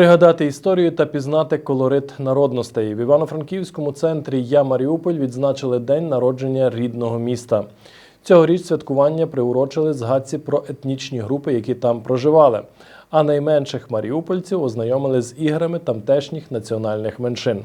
Пригадати історію та пізнати колорит народностей в Івано-Франківському центрі Я Маріуполь відзначили день народження рідного міста. Цьогоріч святкування приурочили згадці про етнічні групи, які там проживали. А найменших маріупольців ознайомили з іграми тамтешніх національних меншин.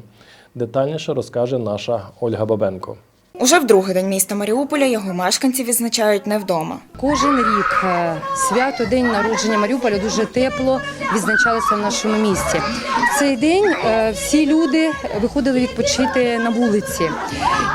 Детальніше розкаже наша Ольга Бабенко. Уже в другий день міста Маріуполя його мешканці відзначають не вдома. Кожен рік е, свято День народження Маріуполя дуже тепло відзначалося в нашому місті. В цей день е, всі люди виходили відпочити на вулиці,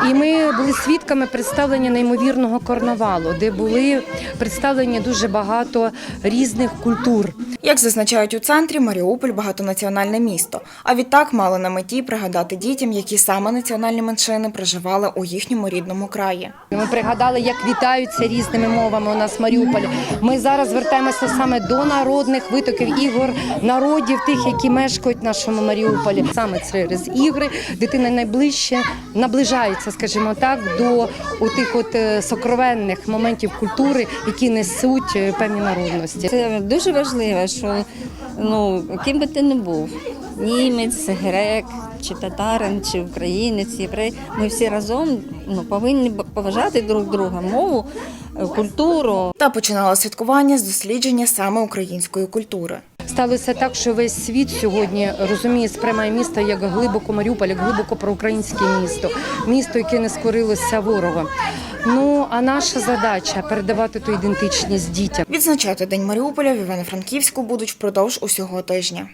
і ми були свідками представлення неймовірного карнавалу, де були представлені дуже багато різних культур. Як зазначають у центрі, Маріуполь багатонаціональне місто. А відтак мали на меті пригадати дітям, які саме національні меншини проживали у їхньому рідному краї. Ми пригадали, як вітаються різними мовами у нас в Маріуполі. Ми зараз звертаємося саме до народних витоків ігор, народів, тих, які мешкають в нашому Маріуполі. Саме через ігри дитина найближче наближається, скажімо так, до тих от е, сокровенних моментів культури, які несуть е, певні народності. Це дуже важливо, що ну, ким би ти не був, німець, грек, чи татарин, чи українець, єврей, ми всі разом ну, повинні поважати друг друга, мову, культуру. Та починала святкування з дослідження саме української культури. Сталося так, що весь світ сьогодні розуміє, сприймає місто як глибоко Маріуполь, як глибоко проукраїнське місто, місто, яке не скорилося ворогом. Ну а наша задача передавати ту ідентичність дітям. Відзначати День Маріуполя в Івано-Франківську будуть впродовж усього тижня.